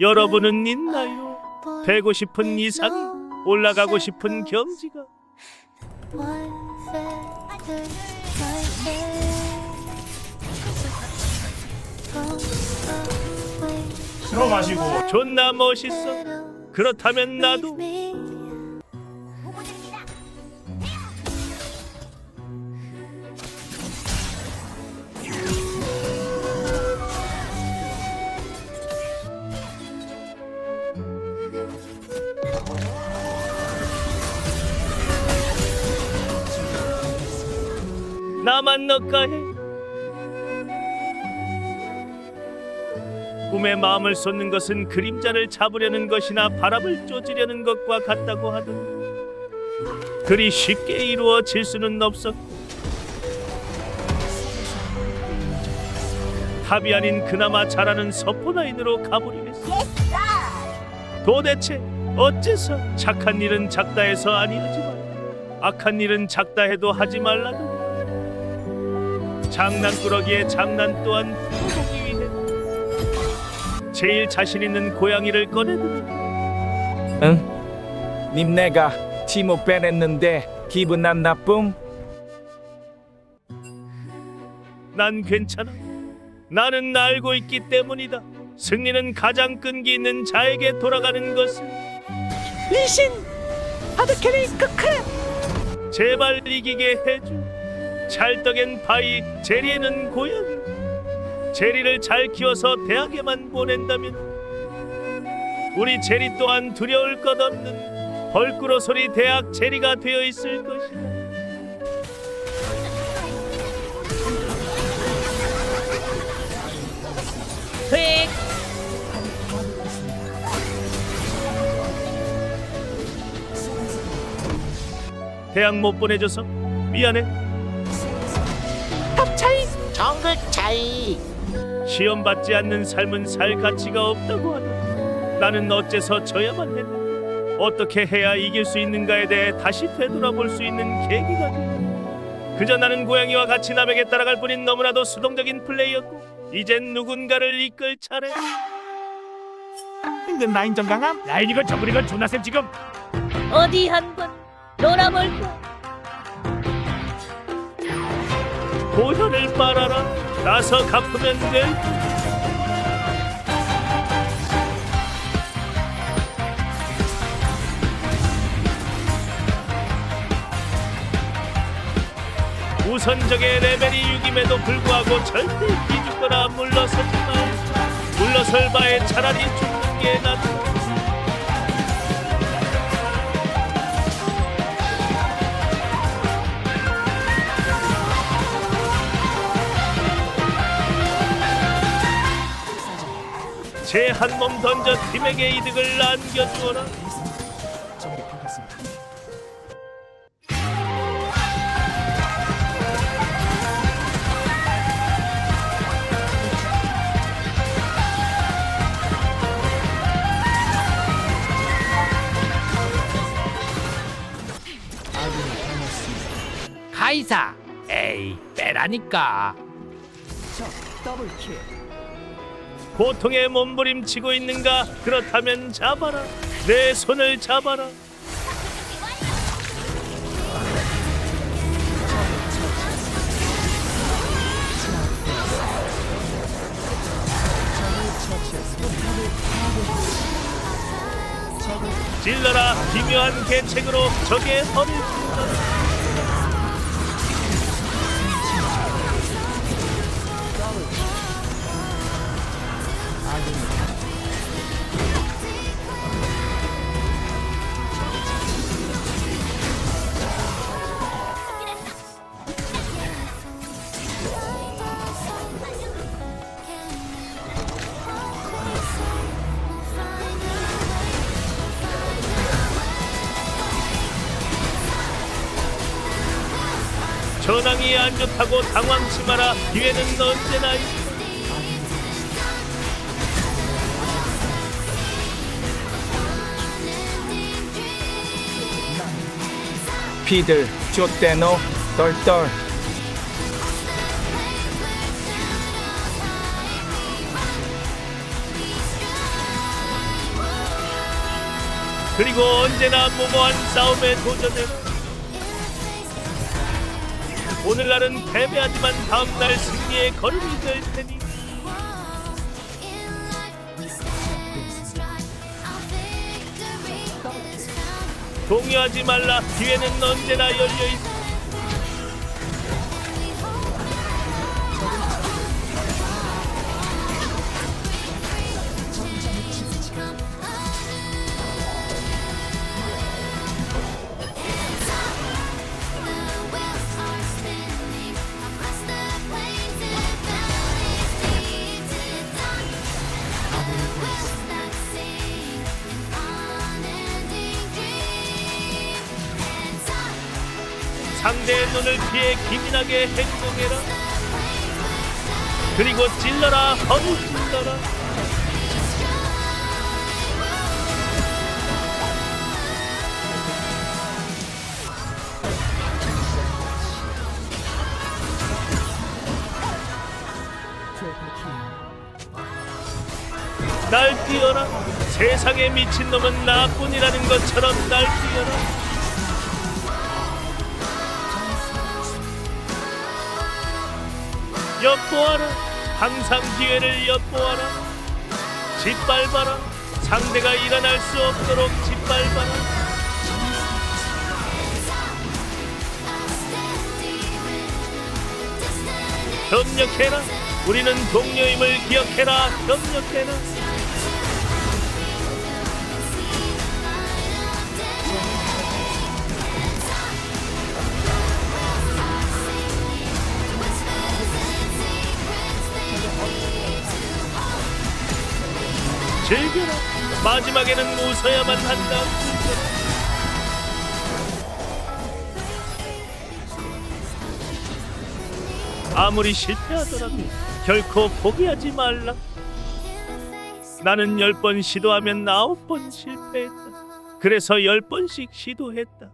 여러분은 있나요? 되고 싶은 이상, 올라가고 싶은 경지가 들어 마시고 존나 멋있어. 그렇다면 나도 나만 너까 해. 꿈에 마음을 쏟는 것은 그림자를 잡으려는 것이나 바람을 쫓으려는 것과 같다고 하더니 그리 쉽게 이루어질 수는 없었고 탑이 아닌 그나마 잘하는 서포나인으로 가버리겠어 도대체 어째서 착한 일은 작다 해서 아니하지만 악한 일은 작다 해도 하지 말라도 장난꾸러기에 장난 또한 풀어보기 위해 제일 자신 있는 고양이를 꺼내드니 응? 님 내가 티모 빼냈는데 기분 안 나쁨? 난 괜찮아. 나는 알고 있기 때문이다. 승리는 가장 끈기 있는 자에게 돌아가는 것을. 리신! 하드캐리 크크! 제발 이기게 해줘. 찰떡엔 바이, 제리에는 고양이. 제리를 잘 키워서 대학에만 보낸다면 우리 제리 또한 두려울 것 없는 벌꾸러 소리 대학 제리가 되어 있을 것이다. 휙! 대학 못 보내줘서 미안해. 정글 차이 시험 받지 않는 삶은 살 가치가 없다고 하다. 나는 어째서 져야만 했나? 어떻게 해야 이길 수 있는가에 대해 다시 되돌아볼 수 있는 계기가 돼. 그저 나는 고양이와 같이 남에게 따라갈 뿐인 너무나도 수동적인 플레이였고 이젠 누군가를 이끌 차례. 힘든 라인 정강함 라인이건 정글이건 조나쌤 지금 어디 한번 놀아볼까? 고혈을 빨아라. 나서 갚으면 돼. 우선적의 레벨이 6임에도 불구하고 절대 기죽거나 물러서지 말. 물러설 바에 차라리 죽는 게 낫다. 제 한 몸 던져 팀에게 이득을 안겨주어라. 카이사 에이 빼라니까 고통에 몸부림치고 있는가? 그렇다면 잡아라. 내 손을 잡아라. 찔러라 기묘한 계책으로 적의 허를 찔러라. 전황이 안 좋다고 당황치 마라. 기회는 언제나 있다. 피들 쫓대노 똘똘 그리고 언제나 무모한 싸움에 도전해라. 오늘날은 패배하지만 다음날 승리의 걸음이 될 테니. 동요하지 말라. 기회는 언제나 열려 있어 상대의 눈을 피해 기민하게 행동해라. 그리고 찔러라 허무 찔러라. 날 뛰어라. 세상에 미친놈은 나뿐이라는 것처럼 날 뛰어라 엿보아라. 항상 기회를 엿보아라. 짓밟아라. 상대가 일어날 수 없도록 짓밟아라. 협력해라. 우리는 동료임을 기억해라. 협력해라 즐겨라. 마지막에는 웃어야만 한다. 아무리 실패하더라도 결코 포기하지 말라. 나는 열 번 시도하면 아홉 번 실패했다. 그래서 열 번씩 시도했다